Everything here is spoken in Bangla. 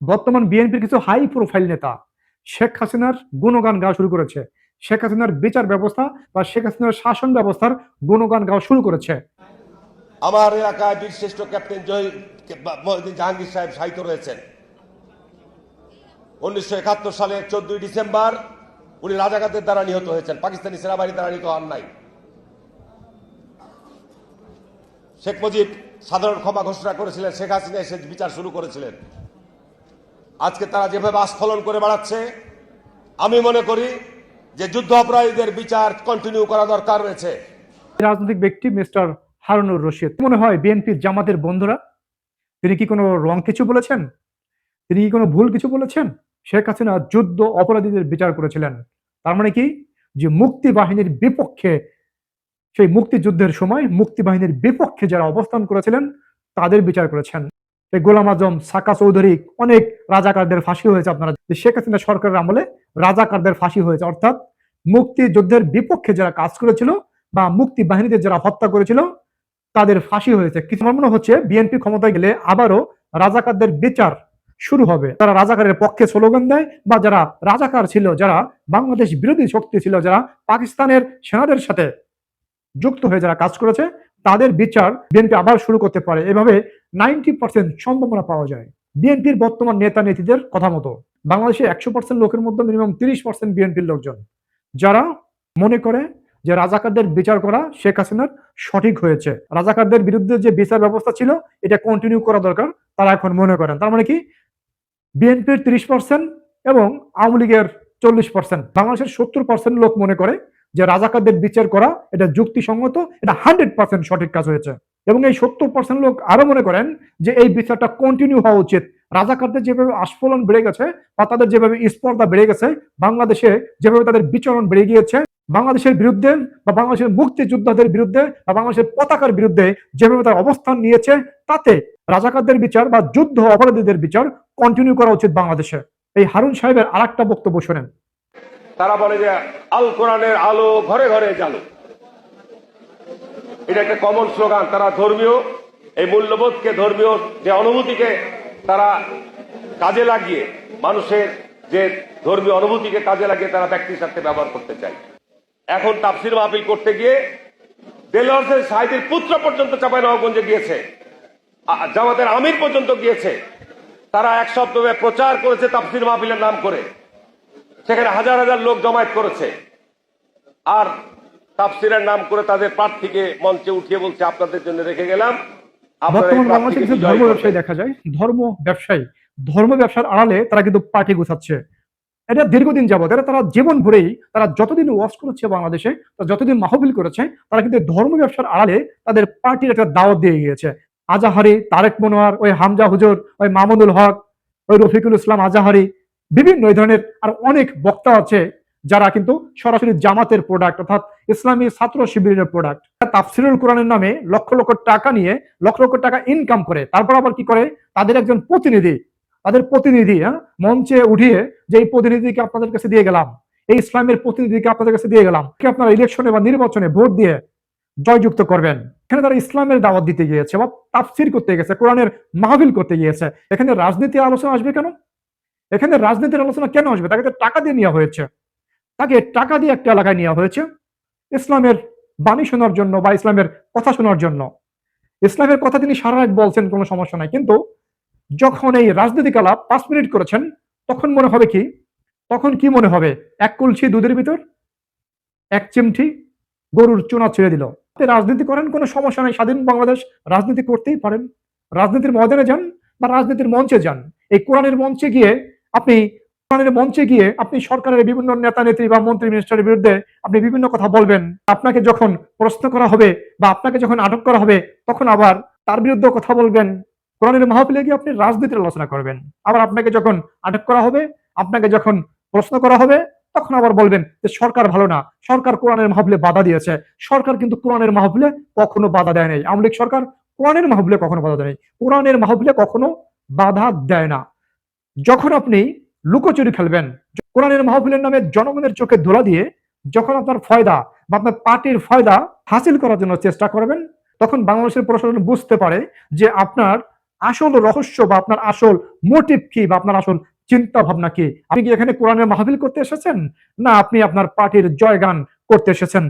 বর্তমান বিএনপির কিছু হাই প্রোফাইল নেতা। শেখ হাসিনার গুণগান গাওয়া শুরু করেছে। শেখ হাসিনার বিচার ব্যবস্থা বা শেখ হাসিনার শাসন ব্যবস্থার গুণগান গাওয়া শুরু করেছে। আমার এলাকায় বীরশ্রেষ্ঠ ক্যাপ্টেন জহির জাহাঙ্গীর সাহেব সাহিত্য রয়েছেন। উনিশশো একাত্তর সালের চোদ্দই ডিসেম্বর উনি রাজাকারদের দ্বারা নিহত হয়েছেন। পাকিস্তানি সেনাবাহিনী দ্বারা নিহত হন নাই। শেখ মুজিব সাধারণ ক্ষমা ঘোষণা করেছিলেন। শেখ হাসিনা এসে বিচার শুরু করেছিলেন। আজকে তারা যেভাবে আস্ফলন করে বেড়াচ্ছে, আমি মনে করি যে যুদ্ধ অপরাধীদের বিচার কন্টিনিউ করা দরকার রয়েছে। রাজনৈতিক ব্যক্তি মিস্টার হারুনুর রশিদ মনে হয় বিএনপির জামাতের বন্ধুরা? তিনি কি কোনো রং কিছু বলেছেন? তিনি কি কোনো ভুল কিছু বলেছেন? শেখ হাসিনা যুদ্ধ অপরাধীদের বিচার করেছিলেন। তার মানে কি? যে মুক্তি বাহিনীর বিপক্ষে, সেই মুক্তিযুদ্ধের সময় মুক্তি বাহিনীর বিপক্ষে যারা অবস্থান করেছিলেন, তাদের বিচার করেছেন। গোলাম আজম, সাকা চৌধুরী অনেক রাজাকারদের ফাঁসি হয়েছে আপনারা শেখ হাসিনা সরকারের আমলে রাজাকারদের ফাঁসি হয়েছে, অর্থাৎ মুক্তিযুদ্ধের বিপক্ষে যারা কাজ করেছিল বা মুক্তি বাহিনীদের যারা হত্যা করেছিল, তাদের ফাঁসি হয়েছে। কিছু মনে হচ্ছে বিএনপি ক্ষমতায় গেলে আবারও রাজাকারদের বিচার শুরু হবে। তারা রাজাকারের পক্ষে স্লোগান দেয় বা যারা রাজাকার ছিল, যারা বাংলাদেশ বিরোধী শক্তি ছিল, যারা পাকিস্তানের সেনাদের সাথে যুক্ত হয়ে যারা কাজ করেছে তাদের বিচার বিএনপি আবার শুরু করতে পারে। এভাবে নাইনটি পার্সেন্ট সম্ভাবনা পাওয়া যায়। বিএনপির বর্তমান নেতা নেত্রীদের কথা মতো বাংলাদেশে একশো পার্সেন্ট লোকের মধ্যে মিনিমাম তিরিশ পার্সেন্ট বিএনপির লোকজন। যারা মনে করে যে রাজাকারদের বিচার করা শেখ হাসিনার সঠিক হয়েছে। রাজাকারদের বিরুদ্ধে যে বিচার ব্যবস্থা ছিল, এটা কন্টিনিউ করা দরকার, তারা এখন মনে করেন। তার মানে কি? বিএনপির তিরিশ পার্সেন্ট এবং আওয়ামী লীগের চল্লিশ পার্সেন্ট। বাংলাদেশের সত্তর পার্সেন্ট লোক মনে করে যে রাজাকারদের বিচার করা, এটা যুক্তিসঙ্গত, এটা হান্ড্রেড পার্সেন্ট সঠিক কাজ হয়েছে। এবং এই সত্তর পার্সেন্ট লোক আরও মনে করেন যে এই বিচারটা কন্টিনিউ হওয়া উচিত। রাজাকারদের যেভাবে আস্ফলন বেড়ে গেছে বা তাদের যেভাবে স্পর্ধা বেড়ে গেছে, বাংলাদেশে যেভাবে তাদের বিচরণ বেড়ে গিয়েছে, বাংলাদেশের বিরুদ্ধে বা বাংলাদেশের মুক্তিযোদ্ধাদের বিরুদ্ধে বা বাংলাদেশের পতাকার বিরুদ্ধে যেভাবে তার অবস্থান নিয়েছে, তাতে রাজাকারদের বিচার বা যুদ্ধ অপরাধীদের বিচার কন্টিনিউ করা উচিত বাংলাদেশে। এই হারুন সাহেবের আর একটা বক্তব্য শোনেন। তারা বলে যে আল কোরআনের আলো ঘরে ঘরে জালো এটা একটা কমন স্লোগান তারা ধর্মীয়, এই মূল্যবোধকে ধর্মীয় যে অনুভূতিকে তারা কাজে লাগিয়ে, মানুষের যে ধর্মীয় অনুভূতিকে কাজে লাগিয়ে তারা ব্যক্তির সাথে ব্যবহার করতে চায়। এখন তাফসির মাহফিল করতে গিয়ে দেলোয়ার সাহিদের পুত্র পর্যন্ত চাপাই নবাবগঞ্জে গিয়েছে জামাতের আমির পর্যন্ত গিয়েছে। তারা এক সপ্তাহে প্রচার করেছে তাফসির মাহফিলের নাম করে। সেখানে হাজার হাজার লোক জমায়েত করেছে। আর তাফসিরের নাম করে তাদের প্রার্থীকে মঞ্চে উঠিয়ে বলছে আপনাদের জন্য রেখে গেলাম। বর্তমান বাংলাদেশে কিছু ধর্ম। ব্যবসায়ী দেখা যায় ধর্ম ব্যবসায়ী ধর্ম ব্যবসার আড়ালে তারা কিন্তু পার্টি গোছাচ্ছে। এটা দীর্ঘদিন যাবত এটা তারা জীবন ভরেই তারা যতদিন ওয়াশ করেছে বাংলাদেশে তারা যতদিন মাহফিল করেছে তারা কিন্তু ধর্ম ব্যবসার আড়ালে তাদের পার্টির একটা দাওয়াত দিয়ে গিয়েছে। আজাহারি তারেক মনোয়ার ওই হামজা হুজুর ওই মামুনুল হক ওই রফিকুল ইসলাম আজাহারি বিভিন্ন এই ধরনের আর অনেক বক্তা আছে যারা কিন্তু সরাসরি জামাতের প্রোডাক্ট অর্থাৎ ইসলামী ছাত্র শিবিরের প্রোডাক্ট তাফসিরুল কোরআনের নামে লক্ষ লক্ষ টাকা নিয়ে লক্ষ লক্ষ টাকা ইনকাম করে। তারপর আবার কি করে? তাদের একজন প্রতিনিধি, তাদের প্রতিনিধি হ্যাঁ মঞ্চে উঠিয়ে যে এই প্রতিনিধিকে আপনাদের কাছে দিয়ে গেলাম, এই ইসলামের প্রতিনিধিকে আপনাদের কাছে দিয়ে গেলাম, কি আপনারা ইলেকশনে বা নির্বাচনে ভোট দিয়ে জয়যুক্ত করবেন? এখানে তারা ইসলামের দাওয়াত দিতে গিয়েছে বা তাফসির করতে গেছে, কোরআনের মাহবিল করতে গিয়েছে। এখানে রাজনীতি আলোচনা আসবে কেন? এখানে রাজনীতির আলোচনা কেন আসবে? তাকে তো টাকা দিয়ে নেওয়া হয়েছে। তাকে টাকা দিয়ে একটা এলাকায় নেওয়া হয়েছে। ইসলামের বাণী শোনার জন্য বা ইসলামের কথা শোনার জন্য। ইসলামের কথা তিনি সারা রাত বলছেন, কোনো সমস্যা নাই। কিন্তু যখন এই রাজনৈতিক আলাপ পাঁচ মিনিট করেছেন, তখন মনে হবে কি? তখন কি মনে হবে? এক কলসি দুধের ভিতর, এক চিমঠি গরুর চুনা ছেড়ে দিল। রাজনীতি করেন, কোনো সমস্যা নাই। স্বাধীন বাংলাদেশ রাজনীতি করতেই পারেন। রাজনীতির ময়দানে যান বা রাজনীতির মঞ্চে যান। এই কোরআনের মঞ্চে গিয়ে আপনি মঞ্চে গিয়ে আপনি সরকারের বিভিন্ন নেতা, নেত্রী বা মন্ত্রী মিনিস্টারের বিরুদ্ধে আপনি বিভিন্ন কথা বলবেন। আপনাকে যখন প্রশ্ন করা হবে বা আপনাকে যখন আটক করা হবে, তখন আবার তার বিরুদ্ধে কথা বলবেন। কোরআনের মাহফিলে গিয়ে আপনি রাজনীতির আলোচনা করবেন। আবার আপনাকে যখন আটক করা হবে, আপনাকে যখন প্রশ্ন করা হবে, তখন আবার বলবেন যে, সরকার ভালো না। সরকার কোরআনের মাহফিলে বাধা দিয়েছে। সরকার কিন্তু কোরআনের মাহফিলে কখনো বাধা দেয় নাই। আওয়ামী লীগ সরকার কোরআনের মাহফিলে কখনো বাধা দেয় নাই। কোরআনের মাহফিলে কখনো বাধা দেয় না। যখন আপনি লুকোচুরি খেলবেন, কোরআনের মাহফিলের নামে জনগণের চোখে ধোলা দিয়ে যখন আপনার ফয়দা বা আপনার পার্টির ফয়দা হাসিল করার জন্য চেষ্টা করবেন, তখন বাংলাদেশের প্রশাসন বুঝতে পারে যে আপনার আসল রহস্য বা আপনার আসল মোটিভ কি বা আপনার আসল চিন্তা ভাবনা কি। আপনি কি এখানে কোরআনের মাহফিল করতে এসেছেন? না, আপনি আপনার পার্টির জয়গান করতে এসেছেন।